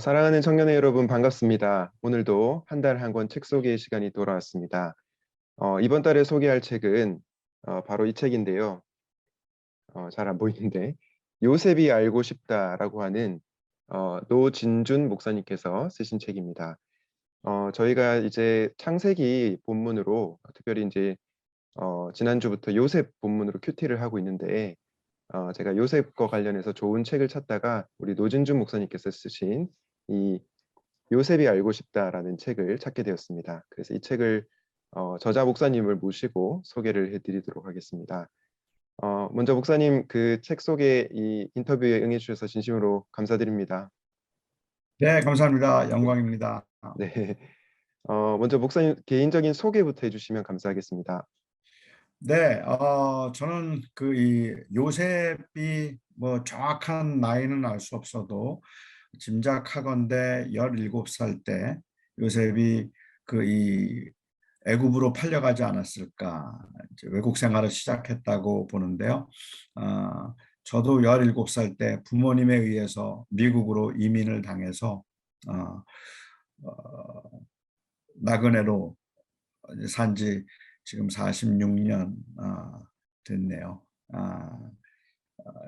사랑하는 청년회 여러분 반갑습니다. 오늘도 한 달 한 권 책 소개 시간이 돌아왔습니다. 어, 이번 달에 소개할 책은 어, 바로 이 책인데요. 어, 잘안 보이는데 요셉이 알고 싶다라고 하는 어, 노진준 목사님께서 쓰신 책입니다. 어, 저희가 이제 창세기 본문으로 특별히 이제 어, 지난주부터 요셉 본문으로 큐티를 하고 있는데 어, 제가 요셉과 관련해서 좋은 책을 찾다가 우리 노진준 목사님께서 쓰신 이 요셉이 알고 싶다라는 책을 찾게 되었습니다. 그래서 이 책을 어, 저자 목사님을 모시고 소개를 해드리도록 하겠습니다. 어, 먼저 목사님 그 책 소개 이 인터뷰에 응해주셔서 진심으로 감사드립니다. 네, 감사합니다. 영광입니다. 네, 어, 먼저 목사님 개인적인 소개부터 해주시면 감사하겠습니다. 네, 어, 저는 그 이 요셉이 뭐 정확한 나이는 알 수 없어도 짐작하건대 17살 때 요셉이 그 이 애굽으로 팔려가지 않았을까 외국 생활을 시작했다고 보는데요. 아, 저도 17살 때 부모님에 의해서 미국으로 이민을 당해서 어, 어, 나그네로 산지 지금 46년 됐네요. 아, 어,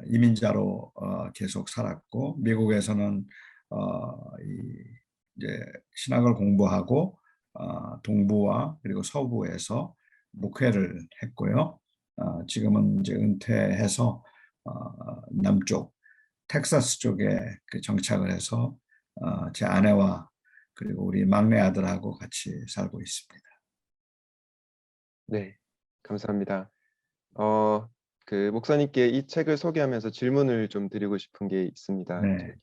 이민자로 어, 계속 살았고 미국에서는 어, 이 이제 신학을 공부하고 어, 동부와 그리고 서부에서 목회를 했고요. 어, 지금은 이제 은퇴해서 어, 남쪽 텍사스 쪽에 그 정착을 해서 어, 제 아내와 그리고 우리 막내 아들하고 같이 살고 있습니다. 네, 감사합니다. 어, 그 목사님께 이 책을 소개하면서 질문을 좀 드리고 싶은 게 있습니다. 네.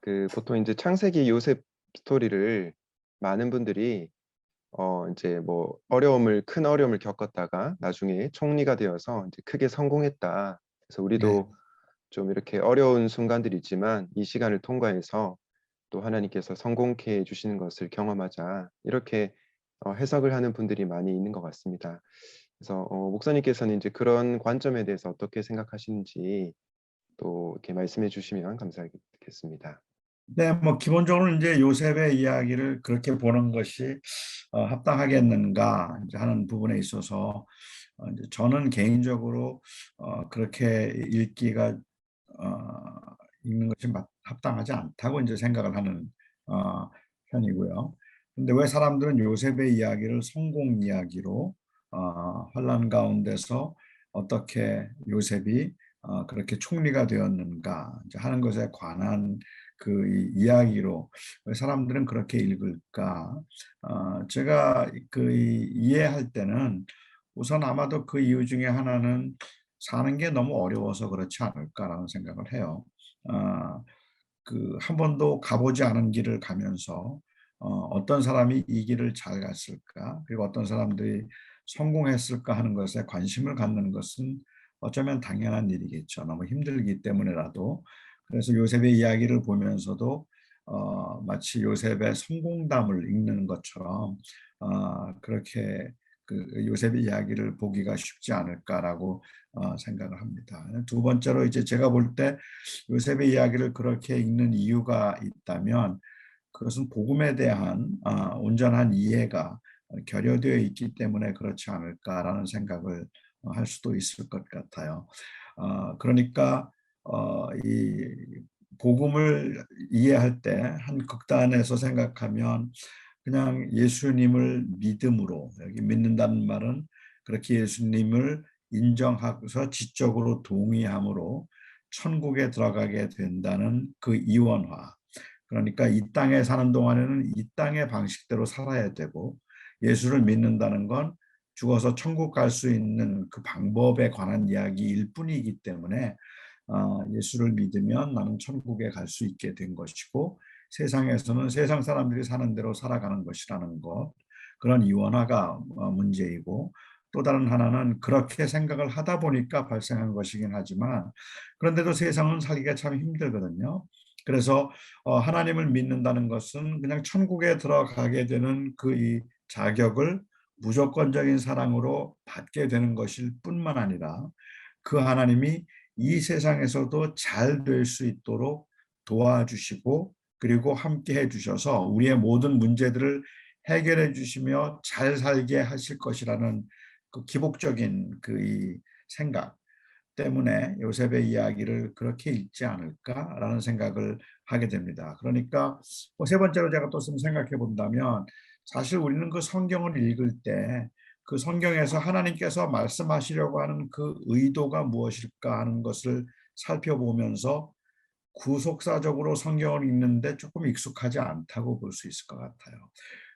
그 보통 이제 창세기 요셉 스토리를 많은 분들이 어 이제 뭐 어려움을 큰 어려움을 겪었다가 나중에 총리가 되어서 이제 크게 성공했다. 그래서 우리도 네. 좀 이렇게 어려운 순간들이 있지만 이 시간을 통과해서 또 하나님께서 성공케 해 주시는 것을 경험하자. 이렇게 어 해석을 하는 분들이 많이 있는 것 같습니다. 그래서 어 목사님께서는 이제 그런 관점에 대해서 어떻게 생각하시는지 또 이렇게 말씀해 주시면 감사하겠습니다. 네, 뭐 기본적으로 이제 요셉의 이야기를 그렇게 보는 것이 어, 합당하겠는가 하는 부분에 있어서 어, 저는 개인적으로 어, 그렇게 읽기가 어, 읽는 것이 맞- 합당하지 않다고 이제 생각을 하는 어, 편이고요. 근데 왜 사람들은 요셉의 이야기를 성공 이야기로 어, 환란 가운데서 어떻게 요셉이 어, 그렇게 총리가 되었는가 하는 것에 관한 그 이- 이야기로 왜 사람들은 그렇게 읽을까? 어, 제가 그 이- 이해할 때는 우선 아마도 그 이유 중에 하나는 사는 게 너무 어려워서 그렇지 않을까라는 생각을 해요. 어, 그한 번도 가보지 않은 길을 가면서 어, 어떤 사람이 이 길을 잘 갔을까? 그리고 어떤 사람들이 성공했을까 하는 것에 관심을 갖는 것은 어쩌면 당연한 일이겠죠. 너무 힘들기 때문에라도 그래서 요셉의 이야기를 보면서도 어, 마치 요셉의 성공담을 읽는 것처럼 어, 그렇게 그 요셉의 이야기를 보기가 쉽지 않을까라고 어, 생각을 합니다. 두 번째로 이제 제가 볼 때 요셉의 이야기를 그렇게 읽는 이유가 있다면 그것은 복음에 대한 어, 온전한 이해가 결여되어 있기 때문에 그렇지 않을까라는 생각을 어, 할 수도 있을 것 같아요. 어, 그러니까 어, 이 복음을 이해할 때 한 극단에서 생각하면 그냥 예수님을 믿음으로 여기 믿는다는 말은 그렇게 예수님을 인정하고서 지적으로 동의함으로 천국에 들어가게 된다는 그 이원화. 그러니까 이 땅에 사는 동안에는 이 땅의 방식대로 살아야 되고 예수를 믿는다는 건 죽어서 천국 갈 수 있는 그 방법에 관한 이야기일 뿐이기 때문에 어, 예수를 믿으면 나는 천국에 갈 수 있게 된 것이고 세상에서는 세상 사람들이 사는 대로 살아가는 것이라는 것 그런 이원화가 어, 문제이고 또 다른 하나는 그렇게 생각을 하다 보니까 발생한 것이긴 하지만 그런데도 세상은 살기가 참 힘들거든요. 그래서 어, 하나님을 믿는다는 것은 그냥 천국에 들어가게 되는 그 이 자격을 무조건적인 사랑으로 받게 되는 것일 뿐만 아니라 그 하나님이 이 세상에서도 잘 될 수 있도록 도와주시고 그리고 함께 해주셔서 우리의 모든 문제들을 해결해 주시며 잘 살게 하실 것이라는 그 기복적인 그 이 생각 때문에 요셉의 이야기를 그렇게 읽지 않을까라는 생각을 하게 됩니다. 그러니까 뭐세 번째로 제가 또 좀 생각해 본다면 사실 우리는 그 성경을 읽을 때 그 성경에서 하나님께서 말씀하시려고 하는 그 의도가 무엇일까 하는 것을 살펴보면서 구속사적으로 성경을 읽는데 조금 익숙하지 않다고 볼 수 있을 것 같아요.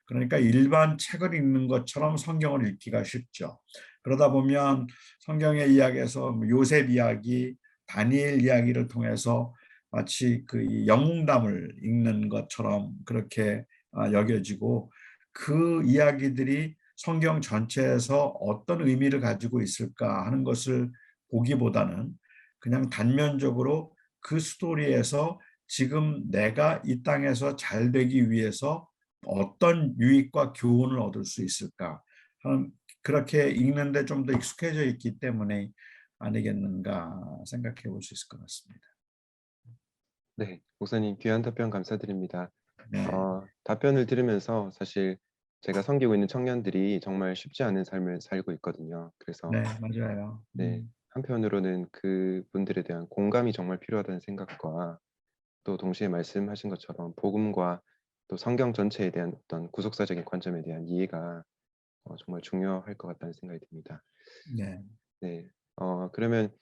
그러니까 일반 책을 읽는 것처럼 성경을 읽기가 쉽죠. 그러다 보면 성경의 이야기에서 뭐 요셉 이야기, 다니엘 이야기를 통해서 마치 그이 영웅담을 읽는 것처럼 그렇게 아, 여겨지고 그 이야기들이 성경 전체에서 어떤 의미를 가지고 있을까 하는 것을 보기보다는 그냥 단면적으로 그 스토리에서 지금 내가 이 땅에서 잘 되기 위해서 어떤 유익과 교훈을 얻을 수 있을까 하는 그렇게 읽는데 좀 더 익숙해져 있기 때문에 아니겠는가 생각해 볼 수 있을 것 같습니다. 네, 목사님 귀한 답변 감사드립니다. 네. 어, 답변을 들으면서 사실 제가 섬기고 있는 청년들이 정말 쉽지 않은 삶을 살고 있거든요. 그래서 네, 맞아요. 네, 음, 한편으로는 그분들에 대한 공감이 정말 필요하다는 생각과 또 동시에 말씀하신 것처럼 복음과 또 성경 전체에 대한 어떤 구속사적인 관점에 대한 이해가 어, 정말 중요할 것 같다는 생각이 듭니다. 네. 네, 어, 그러면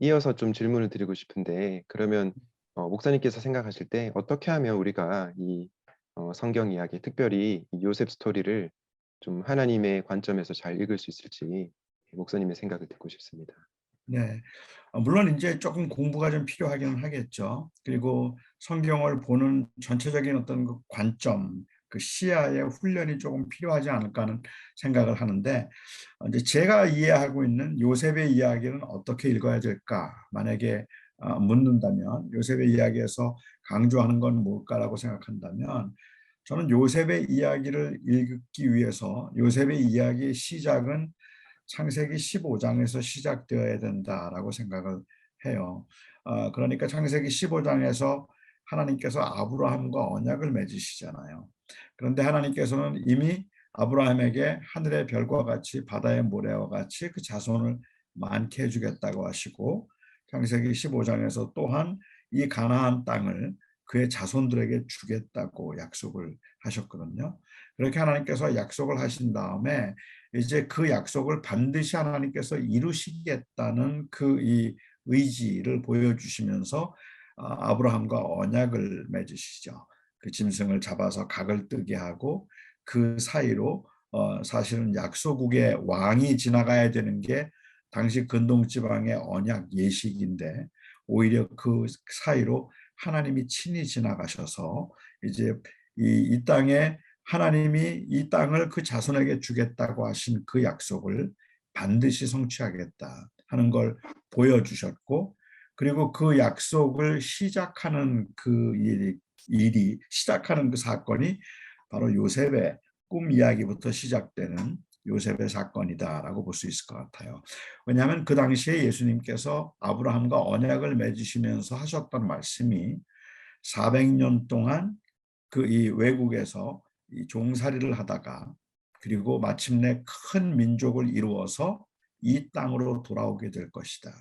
이어서 좀 질문을 드리고 싶은데 그러면 어, 목사님께서 생각하실 때 어떻게 하면 우리가 이 어, 성경 이야기, 특별히 이 요셉 스토리를 좀 하나님의 관점에서 잘 읽을 수 있을지 목사님의 생각을 듣고 싶습니다. 네. 어, 물론 이제 조금 공부가 좀 필요하기는 하겠죠. 그리고 성경을 보는 전체적인 어떤 그 관점, 그 시야의 훈련이 조금 필요하지 않을까 하는 생각을 하는데 어, 이제 제가 이해하고 있는 요셉의 이야기는 어떻게 읽어야 될까? 만약에 어, 묻는다면 요셉의 이야기에서 강조하는 건 뭘까라고 생각한다면 저는 요셉의 이야기를 읽기 위해서 요셉의 이야기의 시작은 창세기 15장에서 시작되어야 된다라고 생각을 해요. 어, 그러니까 창세기 15장에서 하나님께서 아브라함과 언약을 맺으시잖아요. 그런데 하나님께서는 이미 아브라함에게 하늘의 별과 같이 바다의 모래와 같이 그 자손을 많게 해주겠다고 하시고 창세기 15장에서 또한 이 가나안 땅을 그의 자손들에게 주겠다고 약속을 하셨거든요. 그렇게 하나님께서 약속을 하신 다음에 이제 그 약속을 반드시 하나님께서 이루시겠다는 그 이 의지를 보여주시면서 아, 아브라함과 언약을 맺으시죠. 그 짐승을 잡아서 각을 뜨게 하고 그 사이로 어, 사실은 약소국의 왕이 지나가야 되는 게 당시 근동 지방의 언약 예식인데 오히려 그 사이로 하나님이 친히 지나가셔서 이제 이, 이 땅에 하나님이 이 땅을 그 자손에게 주겠다고 하신 그 약속을 반드시 성취하겠다 하는 걸 보여주셨고 그리고 그 약속을 시작하는 그 일이, 일이 시작하는 그 사건이 바로 요셉의 꿈 이야기부터 시작되는 요셉의 사건이다라고 볼 수 있을 것 같아요. 왜냐하면 그 당시에 예수님께서 아브라함과 언약을 맺으시면서 하셨던 말씀이 400년 동안 그 이 외국에서 이 종살이를 하다가 그리고 마침내 큰 민족을 이루어서 이 땅으로 돌아오게 될 것이다.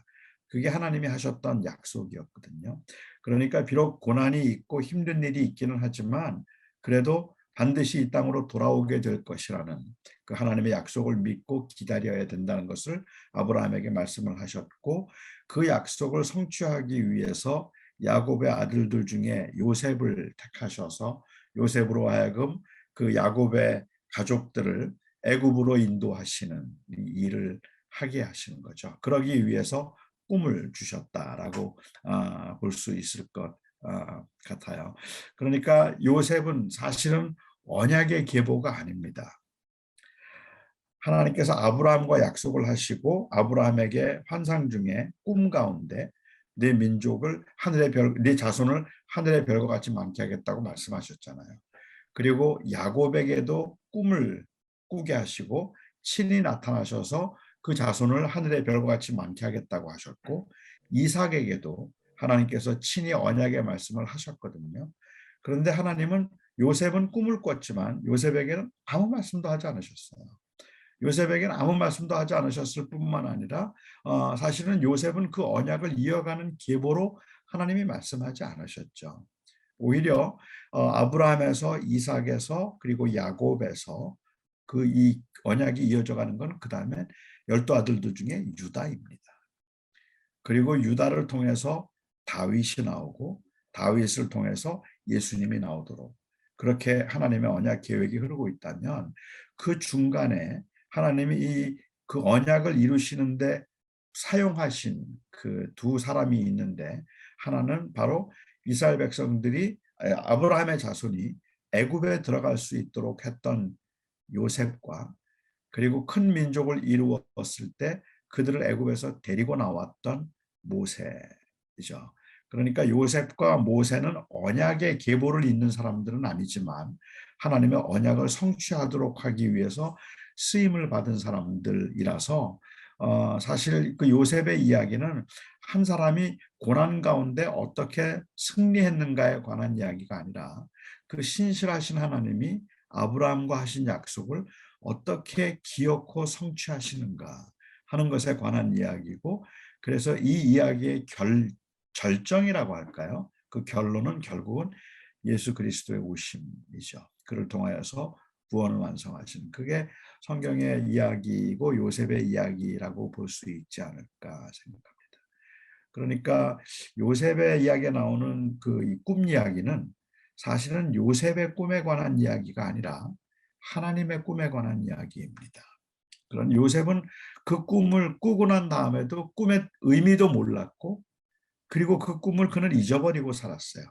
그게 하나님이 하셨던 약속이었거든요. 그러니까 비록 고난이 있고 힘든 일이 있기는 하지만 그래도 반드시 이 땅으로 돌아오게 될 것이라는 그 하나님의 약속을 믿고 기다려야 된다는 것을 아브라함에게 말씀을 하셨고 그 약속을 성취하기 위해서 야곱의 아들들 중에 요셉을 택하셔서 요셉으로 하여금 그 야곱의 가족들을 애굽으로 인도하시는 일을 하게 하시는 거죠. 그러기 위해서 꿈을 주셨다라고 아, 볼수 있을 것 아, 같아요. 그러니까 요셉은 사실은 언약의 계보가 아닙니다. 하나님께서 아브라함과 약속을 하시고 아브라함에게 환상 중에 꿈 가운데 내 민족을 하늘의 별, 내 자손을 하늘의 별과 같이 많게 하겠다고 말씀하셨잖아요. 그리고 야곱에게도 꿈을 꾸게 하시고 친히 나타나셔서 그 자손을 하늘의 별과 같이 많게 하겠다고 하셨고 이삭에게도 하나님께서 친히 언약의 말씀을 하셨거든요. 그런데 하나님은 요셉은 꿈을 꿨지만 요셉에게는 아무 말씀도 하지 않으셨어요. 요셉에게는 아무 말씀도 하지 않으셨을 뿐만 아니라 어, 사실은 요셉은 그 언약을 이어가는 계보로 하나님이 말씀하지 않으셨죠. 오히려 어, 아브라함에서 이삭에서 그리고 야곱에서 그 이 언약이 이어져 가는 건 그 다음에 열두 아들들 중에 유다입니다. 그리고 유다를 통해서 다윗이 나오고 다윗을 통해서 예수님이 나오도록 그렇게 하나님의 언약 계획이 흐르고 있다면 그 중간에 하나님이 이 그 언약을 이루시는데 사용하신 그 두 사람이 있는데 하나는 바로 이스라엘 백성들이 아브라함의 자손이 애굽에 들어갈 수 있도록 했던 요셉과 그리고 큰 민족을 이루었을 때 그들을 애굽에서 데리고 나왔던 모세죠. 그러니까 요셉과 모세는 언약의 계보를 잇는 사람들은 아니지만 하나님의 언약을 성취하도록 하기 위해서 쓰임을 받은 사람들이라서 어, 사실 그 요셉의 이야기는 한 사람이 고난 가운데 어떻게 승리했는가에 관한 이야기가 아니라 그 신실하신 하나님이 아브라함과 하신 약속을 어떻게 기억고 성취하시는가 하는 것에 관한 이야기고 그래서 이 이야기의 결, 절정이라고 할까요? 그 결론은 결국은 예수 그리스도의 오심이죠. 그를 통하여서 구원을 완성하신 그게 성경의 이야기이고 요셉의 이야기라고 볼 수 있지 않을까 생각합니다. 그러니까 요셉의 이야기에 나오는 그 꿈 이야기는 사실은 요셉의 꿈에 관한 이야기가 아니라 하나님의 꿈에 관한 이야기입니다. 그런 요셉은 그 꿈을 꾸고 난 다음에도 꿈의 의미도 몰랐고 그리고 그 꿈을 그는 잊어버리고 살았어요.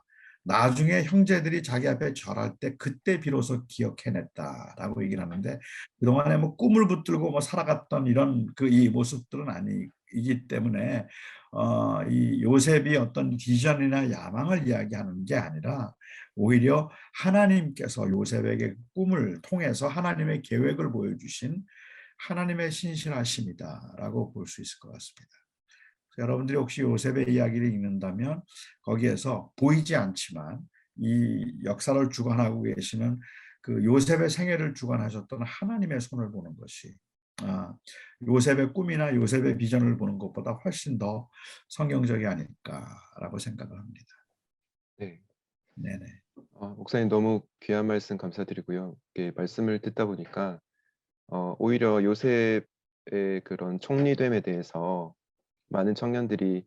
나중에 형제들이 자기 앞에 절할 때 그때 비로소 기억해냈다라고 얘기를 하는데 그동안에 뭐 꿈을 붙들고 뭐 살아갔던 이런 그 이 모습들은 아니기 때문에 어, 이 요셉이 어떤 비전이나 야망을 이야기하는 게 아니라 오히려 하나님께서 요셉에게 꿈을 통해서 하나님의 계획을 보여주신 하나님의 신실하심이다라고 볼 수 있을 것 같습니다. 여러분들이 혹시 요셉의 이야기를 읽는다면 거기에서 보이지 않지만 이 역사를 주관하고 계시는 그 요셉의 생애를 주관하셨던 하나님의 손을 보는 것이 아, 요셉의 꿈이나 요셉의 비전을 보는 것보다 훨씬 더 성경적이 아닐까라고 생각을 합니다. 네. 네네. 어, 목사님 너무 귀한 말씀 감사드리고요. 이렇게 말씀을 듣다 보니까 어, 오히려 요셉의 그런 총리됨에 대해서 많은 청년들이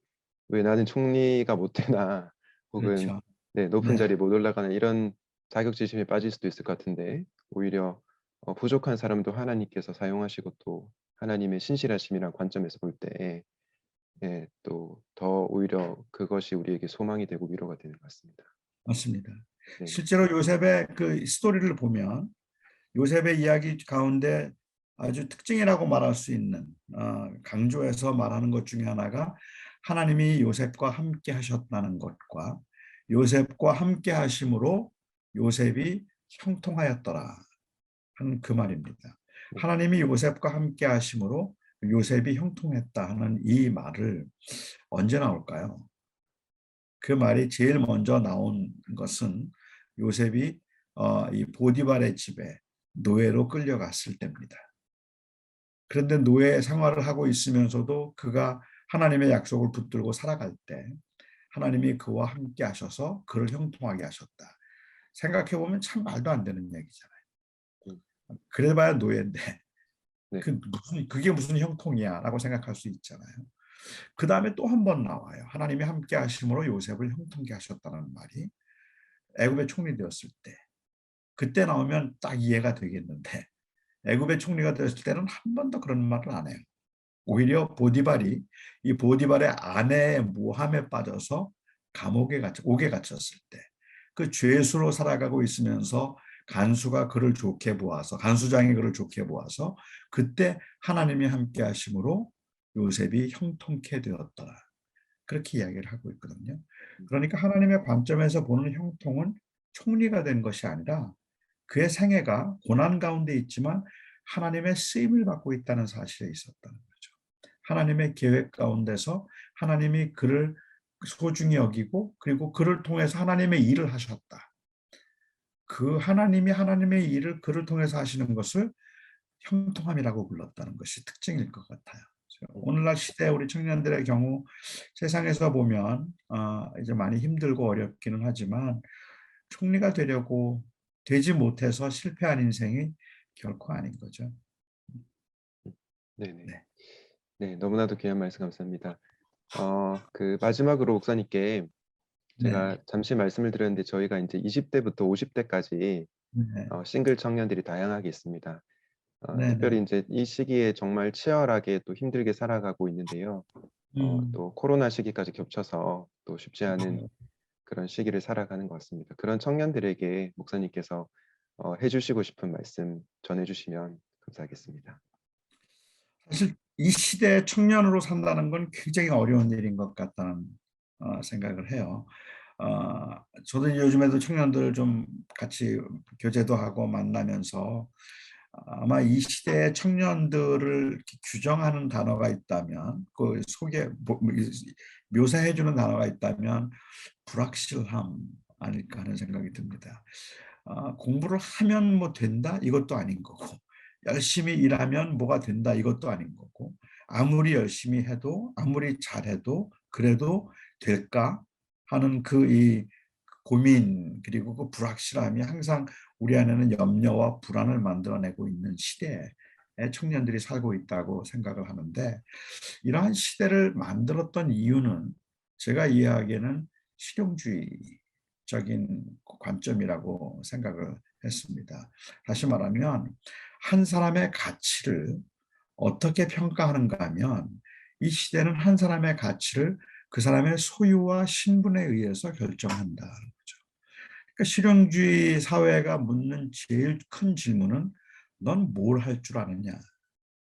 왜 나는 총리가 못 되나 혹은 그렇죠. 네, 높은 네. 자리에 못 올라가는 이런 자격지심에 빠질 수도 있을 것 같은데 오히려 어, 부족한 사람도 하나님께서 사용하시고 또 하나님의 신실하심이란 관점에서 볼 때 예, 또더 오히려 그것이 우리에게 소망이 되고 위로가 되는 것 같습니다. 맞습니다. 네. 실제로 요셉의 그 스토리를 보면 요셉의 이야기 가운데 아주 특징이라고 말할 수 있는 어, 강조해서 말하는 것 중에 하나가 하나님이 요셉과 함께 하셨다는 것과 요셉과 함께 하심으로 요셉이 형통하였더라 하는 그 말입니다. 하나님이 요셉과 함께 하심으로 요셉이 형통했다 하는 이 말을 언제 나올까요? 그 말이 제일 먼저 나온 것은 요셉이 어, 이 보디발의 집에 노예로 끌려갔을 때입니다. 그런데 노예 생활을 하고 있으면서도 그가 하나님의 약속을 붙들고 살아갈 때 하나님이 그와 함께 하셔서 그를 형통하게 하셨다. 생각해 보면 참 말도 안 되는 얘기잖아요. 그래봐야 노예인데 네. 그 무슨 그게 무슨 형통이야라고 생각할 수 있잖아요. 그 다음에 또 한 번 나와요. 하나님이 함께 하심으로 요셉을 형통케 하셨다는 말이 애굽의 총리 되었을 때 그때 나오면 딱 이해가 되겠는데 애굽의 총리가 되었을 때는 한 번도 그런 말을 안 해요. 오히려 보디발이 이 보디발의 아내의 모함에 빠져서 감옥에 갇혀 옥에 갇혔을 때 그 죄수로 살아가고 있으면서 간수가 그를 좋게 보아서 간수장이 그를 좋게 보아서 그때 하나님이 함께 하심으로 요셉이 형통케 되었더라. 그렇게 이야기를 하고 있거든요. 그러니까 하나님의 관점에서 보는 형통은 총리가 된 것이 아니라 그의 생애가 고난 가운데 있지만 하나님의 쓰임을 받고 있다는 사실에 있었다는 거죠. 하나님의 계획 가운데서 하나님이 그를 소중히 여기고 그리고 그를 통해서 하나님의 일을 하셨다. 그 하나님이 하나님의 일을 그를 통해서 하시는 것을 형통함이라고 불렀다는 것이 특징일 것 같아요. 오늘날 시대 우리 청년들의 경우 세상에서 보면 아, 이제 많이 힘들고 어렵기는 하지만 총리가 되려고 되지 못해서 실패한 인생이 결코 아닌 거죠. 네네. 네. 네, 너무나도 귀한 말씀 감사합니다. 어, 그 마지막으로 목사님께 제가 잠시 말씀을 드렸는데 저희가 이제 20대부터 50대까지 네. 어, 싱글 청년들이 다양하게 있습니다. 어, 네네. 특별히 이제 이 시기에 정말 치열하게 또 힘들게 살아가고 있는데요. 어, 음, 또 코로나 시기까지 겹쳐서 또 쉽지 않은 네. 그런 시기를 살아가는 것 같습니다. 그런 청년들에게 목사님께서 어, 해주시고 싶은 말씀 전해주시면 감사하겠습니다. 사실 이 시대에 청년으로 산다는 건 굉장히 어려운 일인 것 같다는 어, 생각을 해요. 어, 저도 요즘에도 청년들 좀 같이 교제도 하고 만나면서 아마 이 시대의 청년들을 규정하는 단어가 있다면 그 소개 뭐, 묘사해 주는 단어가 있다면 불확실함 아닐까 하는 생각이 듭니다. 아, 공부를 하면 뭐 된다? 이것도 아닌 거고 열심히 일하면 뭐가 된다? 이것도 아닌 거고 아무리 열심히 해도 아무리 잘해도 그래도 될까? 하는 그 이 고민 그리고 그 불확실함이 항상 우리 안에는 염려와 불안을 만들어내고 있는 시대에 청년들이 살고 있다고 생각을 하는데 이러한 시대를 만들었던 이유는 제가 이해하기에는 실용주의적인 관점이라고 생각을 했습니다. 다시 말하면 한 사람의 가치를 어떻게 평가하는가 하면 이 시대는 한 사람의 가치를 그 사람의 소유와 신분에 의해서 결정한다는 거죠. 그러니까 실용주의 사회가 묻는 제일 큰 질문은 넌 뭘 할 줄 아느냐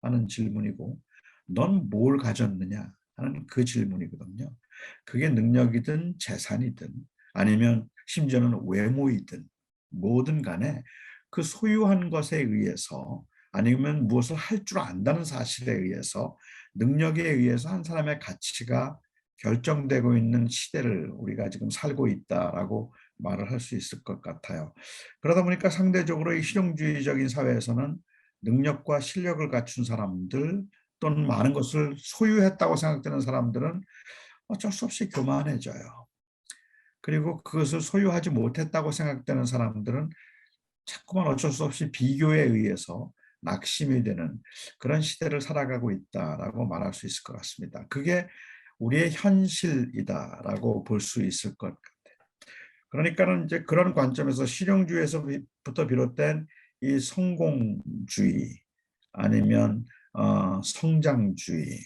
하는 질문이고 넌 뭘 가졌느냐 하는 그 질문이거든요. 그게 능력이든 재산이든 아니면 심지어는 외모이든 뭐든 간에 그 소유한 것에 의해서 아니면 무엇을 할 줄 안다는 사실에 의해서 능력에 의해서 한 사람의 가치가 결정되고 있는 시대를 우리가 지금 살고 있다라고 말을 할 수 있을 것 같아요. 그러다 보니까 상대적으로 이 실용주의적인 사회에서는 능력과 실력을 갖춘 사람들 또는 많은 것을 소유했다고 생각되는 사람들은 어쩔 수 없이 교만해져요. 그리고 그것을 소유하지 못했다고 생각되는 사람들은 자꾸만 어쩔 수 없이 비교에 의해서 낙심이 되는 그런 시대를 살아가고 있다라고 말할 수 있을 것 같습니다. 그게 우리의 현실이다라고 볼 수 있을 것 같아요. 그러니까는 이제 그런 관점에서 실용주의에서부터 비롯된 이 성공주의 아니면 어, 성장주의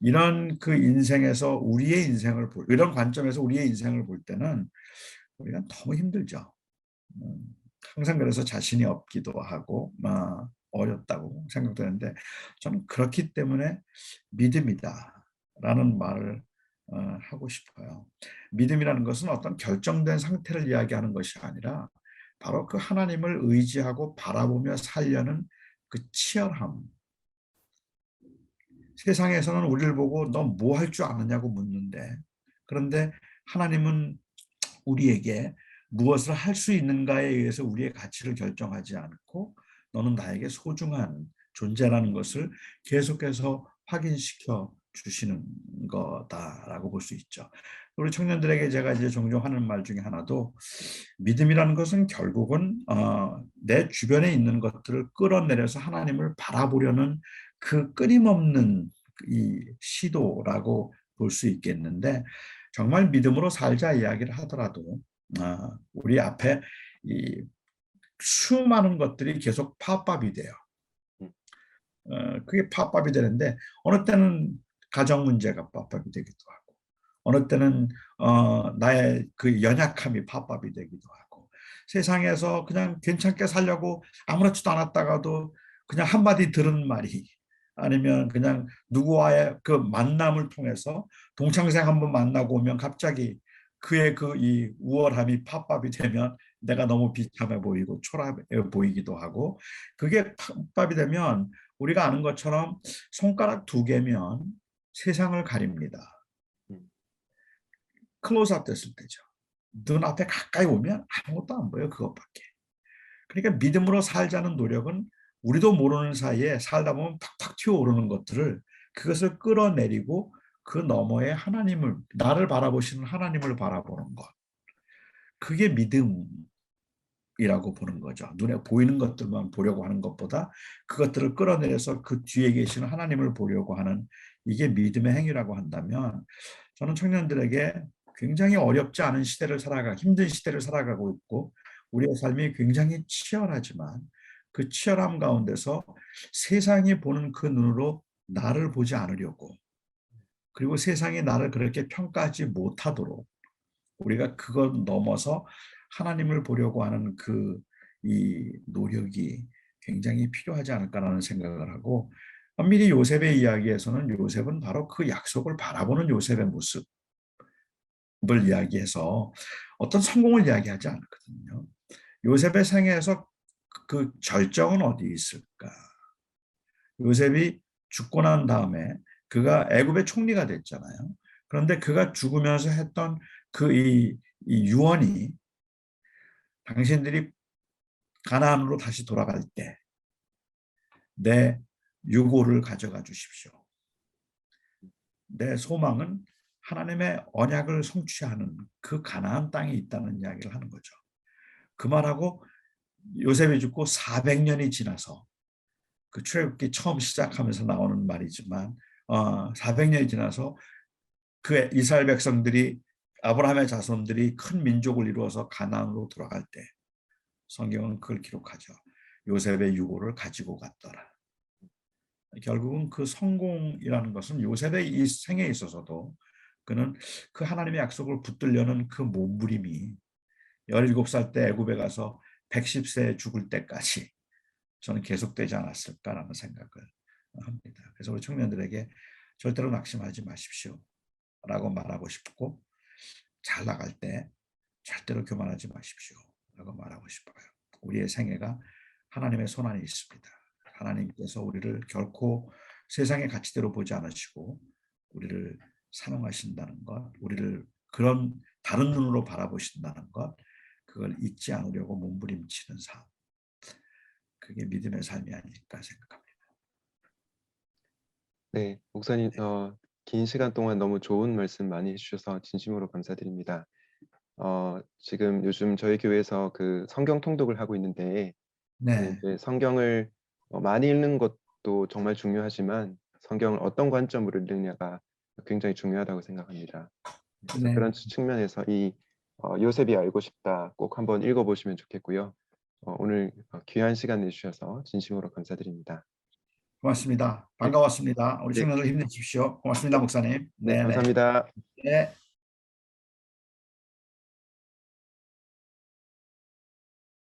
이런 그 인생에서 우리의 인생을 볼 이런 관점에서 우리의 인생을 볼 때는 우리가 너무 힘들죠. 음, 항상 그래서 자신이 없기도 하고 막 어렵다고 생각되는데 저는 그렇기 때문에 믿음이다 라는 말을 어, 하고 싶어요. 믿음이라는 것은 어떤 결정된 상태를 이야기하는 것이 아니라 바로 그 하나님을 의지하고 바라보며 살려는 그 치열함. 세상에서는 우리를 보고 너 뭐 할 줄 아느냐고 묻는데 그런데 하나님은 우리에게 무엇을 할 수 있는가에 의해서 우리의 가치를 결정하지 않고 너는 나에게 소중한 존재라는 것을 계속해서 확인시켜 주시는 거다라고 볼 수 있죠. 우리 청년들에게 제가 이제 종종 하는 말 중에 하나도 믿음이라는 것은 결국은 어, 내 주변에 있는 것들을 끌어내려서 하나님을 바라보려는 그 끊임없는 이 시도라고 볼 수 있겠는데 정말 믿음으로 살자 이야기를 하더라도 어, 우리 앞에 이 수많은 것들이 계속 팝밥이 돼요. 어, 그게 팝밥이 되는데 어느 때는 가정 문제가 팝밥이 되기도 하고 어느 때는 어, 나의 그 연약함이 팝밥이 되기도 하고 세상에서 그냥 괜찮게 살려고 아무렇지도 않았다가도 그냥 한마디 들은 말이 아니면 그냥 누구와의 그 만남을 통해서 동창생 한번 만나고 오면 갑자기 그의 그 이 우월함이 팝밥이 되면 내가 너무 비참해 보이고 초라해 보이기도 하고 그게 팝밥이 되면 우리가 아는 것처럼 손가락 두 개면 세상을 가립니다. 클로즈업 됐을 때죠. 눈앞에 가까이 오면 아무것도 안 보여 그것밖에. 그러니까 믿음으로 살자는 노력은 우리도 모르는 사이에 살다 보면 탁탁 튀어오르는 것들을 그것을 끌어내리고 그 너머에 하나님을 나를 바라보시는 하나님을 바라보는 것. 그게 믿음이라고 보는 거죠. 눈에 보이는 것들만 보려고 하는 것보다 그것들을 끌어내려서 그 뒤에 계시는 하나님을 보려고 하는 이게 믿음의 행위라고 한다면 저는 청년들에게 굉장히 어렵지 않은 시대를 살아가 힘든 시대를 살아가고 있고 우리의 삶이 굉장히 치열하지만 그 치열함 가운데서 세상이 보는 그 눈으로 나를 보지 않으려고 그리고 세상이 나를 그렇게 평가하지 못하도록 우리가 그것 넘어서 하나님을 보려고 하는 그 이 노력이 굉장히 필요하지 않을까라는 생각을 하고 엄밀히 요셉의 이야기에서는 요셉은 바로 그 약속을 바라보는 요셉의 모습을 이야기해서 어떤 성공을 이야기하지 않거든요. 요셉의 생애에서 그 절정은 어디 있을까? 요셉이 죽고 난 다음에 그가 애굽의 총리가 됐잖아요. 그런데 그가 죽으면서 했던 그이 유언이 당신들이 가나안으로 다시 돌아갈 때 내 유고를 가져가 주십시오. 내 소망은 하나님의 언약을 성취하는 그 가나안 땅에 있다는 이야기를 하는 거죠. 그 말하고 요셉이 죽고 400년이 지나서 그 출애굽기 처음 시작하면서 나오는 말이지만 어, 400년이 지나서 그 이스라엘 백성들이 아브라함의 자손들이 큰 민족을 이루어서 가나안으로 돌아갈 때 성경은 그걸 기록하죠. 요셉의 유고를 가지고 갔더라. 결국은 그 성공이라는 것은 요셉의 이 생에 있어서도 그는 그 하나님의 약속을 붙들려는 그 몸부림이 17살 때 애굽에 가서 110세 죽을 때까지 저는 계속되지 않았을까라는 생각을 합니다. 그래서 우리 청년들에게 절대로 낙심하지 마십시오. 라고 말하고 싶고 잘 나갈 때 절대로 교만하지 마십시오. 라고 말하고 싶어요. 우리의 생애가 하나님의 손안에 있습니다. 하나님께서 우리를 결코 세상의 가치대로 보지 않으시고 우리를 사랑하신다는 것, 우리를 그런 다른 눈으로 바라보신다는 것, 그걸 잊지 않으려고 몸부림치는 삶. 그게 믿음의 삶이 아닐까 생각합니다. 네, 목사님, 어, 긴 시간 동안 너무 좋은 말씀 많이 해주셔서 진심으로 감사드립니다. 어, 지금 요즘 저희 교회에서 그 성경 통독을 하고 있는데 네, 성경을 어, 많이 읽는 것도 정말 중요하지만 성경을 어떤 관점으로 읽느냐가 굉장히 중요하다고 생각합니다. 네. 그런 측면에서 이 어, 요셉이 알고 싶다 꼭 한번 읽어보시면 좋겠고요. 어, 오늘 어, 귀한 시간 내주셔서 진심으로 감사드립니다. 고맙습니다. 반가웠습니다. 우리 네. 청년들 힘내십시오. 고맙습니다, 목사님. 네, 네, 네. 감사합니다. 네.